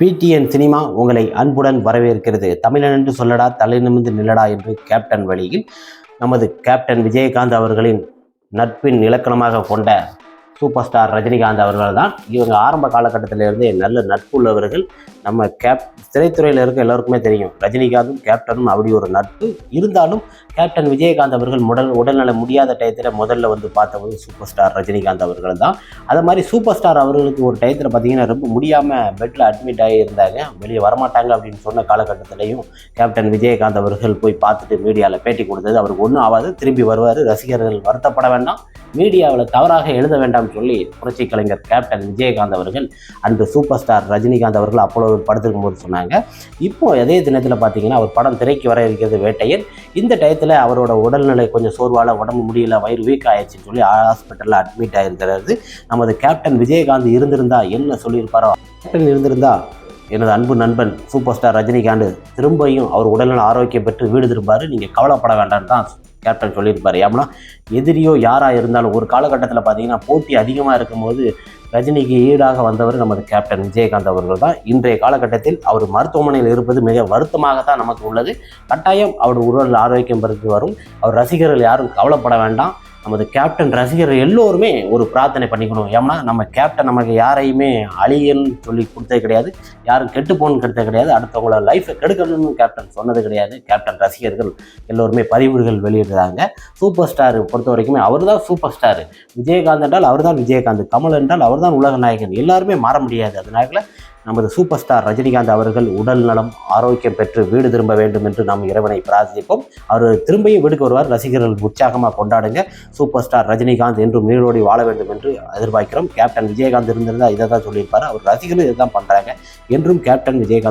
PTN cinema உங்களை அன்புடன் வரவேற்கிறது. தமிழன் என்று சொல்லடா தலை நிமிந்து நில்லடா என்று கேப்டன் வழியில் நமது கேப்டன் விஜயகாந்த் அவர்களின் நட்பின் இலக்கணமாக கொண்ட சூப்பர் ஸ்டார் ரஜினிகாந்த் அவர்கள் தான் இவங்க ஆரம்ப காலகட்டத்திலிருந்தே நல்ல நட்பு உள்ளவர்கள் நம்ம கேப் திரைத்துறையில் இருக்க எல்லாருக்குமே தெரியும். ரஜினிகாந்தும் கேப்டனும் அப்படி ஒரு நட்பு. இருந்தாலும் கேப்டன் விஜயகாந்த் அவர்கள் உடல் உடல்நல முடியாத டயத்தில் முதல்ல வந்து பார்த்தவங்க சூப்பர் ஸ்டார் ரஜினிகாந்த் அவர்கள் தான் அதை மாதிரி சூப்பர் ஸ்டார் அவர்களுக்கு ஒரு டயத்தில் பார்த்தீங்கன்னா ரொம்ப முடியாமல் பெட்டில் அட்மிட் ஆகி இருந்தாங்க வெளியே வரமாட்டாங்க அப்படின்னு சொன்ன காலகட்டத்திலையும் கேப்டன் விஜயகாந்த் அவர்கள் போய் பார்த்துட்டு மீடியாவில் பேட்டி கொடுத்தது. அவருக்கு ஒன்றும் ஆகாது. திரும்பி வருவார். ரசிகர்கள் வருத்தப்பட வேண்டாம். மீடியாவில் தவறாக எழுத வேண்டாம்னு சொல்லி புரட்சி கலைஞர் கேப்டன் விஜயகாந்த் அவர்கள் அன்று சூப்பர் ஸ்டார் ரஜினிகாந்த் அவர்கள் அப்போ படத்திற்கும் போது சொன்னாங்க. இப்போ அதே தினத்தில் பார்த்தீங்கன்னா அவர் படம் திரைக்கு வர இருக்கிறது வேட்டையன். இந்த டயத்தில் அவரோட உடல்நிலை கொஞ்சம் சோர்வால் உடம்பு முடியல வயிறு வீக் ஆயிடுச்சுன்னு சொல்லி ஹாஸ்பிட்டலில் அட்மிட் ஆகிருக்கிறது நமது கேப்டன் விஜயகாந்த் இருந்திருந்தா என்ன சொல்லியிருப்பாரோ? கேப்டன் இருந்திருந்தா எனது அன்பு நண்பன் சூப்பர் ஸ்டார் ரஜினிகாந்த் திரும்பியும் அவர் உடல்நல ஆரோக்கியம் பெற்று வீடு திரும்பாரு நீங்கள் கவலைப்பட வேண்டாம்னு தான் கேப்டன் சொல்லியிருப்பார். ஏன்னா எதிரியோ யாராக இருந்தாலும் ஒரு காலகட்டத்தில் பார்த்தீங்கன்னா போட்டி அதிகமாக இருக்கும்போது ரஜினிக்கு ஈடாக வந்தவர் நமது கேப்டன் விஜயகாந்த் அவர்கள் தான். இன்றைய காலகட்டத்தில் அவர் மருத்துவமனையில் இருப்பது மிக வருத்தமாக தான் நமக்கு உள்ளது. கட்டாயம் அவர் உடல் ஆரோக்கியம் பெற்று வரும். அவர் ரசிகர்கள் யாரும் கவலைப்பட வேண்டாம். நமது கேப்டன் ரசிகர் எல்லோருமே ஒரு பிரார்த்தனை பண்ணிக்கணும். ஏன்னா நம்ம கேப்டன் நமக்கு யாரையுமே அழியன்னு சொல்லி கொடுத்தது கிடையாது. யாரும் கெட்டு போகணும்னு கெடுத்தது கிடையாது. அடுத்தவங்களோட லைஃப்பை கெடுக்கணும்னு கேப்டன் சொன்னது கிடையாது. கேப்டன் ரசிகர்கள் எல்லோருமே பதிவுகள் வெளியிடுறாங்க. சூப்பர் ஸ்டார் பொறுத்த வரைக்குமே அவர் தான் சூப்பர் ஸ்டார் விஜயகாந்த் என்றால் அவர் தான் விஜயகாந்த். கமல் என்றால் அவர் தான் உலக நாயகன். எல்லாருமே மாற முடியாது. அதனால நமது சூப்பர் ஸ்டார் ரஜினிகாந்த் அவர்கள் உடல் நலம் ஆரோக்கியம் பெற்று வீடு திரும்ப வேண்டும் என்று நாம் இறைவனை பிரார்த்திப்போம். அவர் திரும்பியும் வீடுக்கு வருவார். ரசிகர்கள் உற்சாகமாக கொண்டாடுங்க. சூப்பர் ஸ்டார் ரஜினிகாந்த் என்றும் நீரோடி வாழ வேண்டும் என்று எதிர்பார்க்கிறோம். கேப்டன் விஜயகாந்த் இருந்திருந்தால் இதை தான் சொல்லியிருப்பார். அவர் ரசிகர்கள் இதை தான் பண்ணுறாங்க என்றும் கேப்டன் விஜயகாந்த்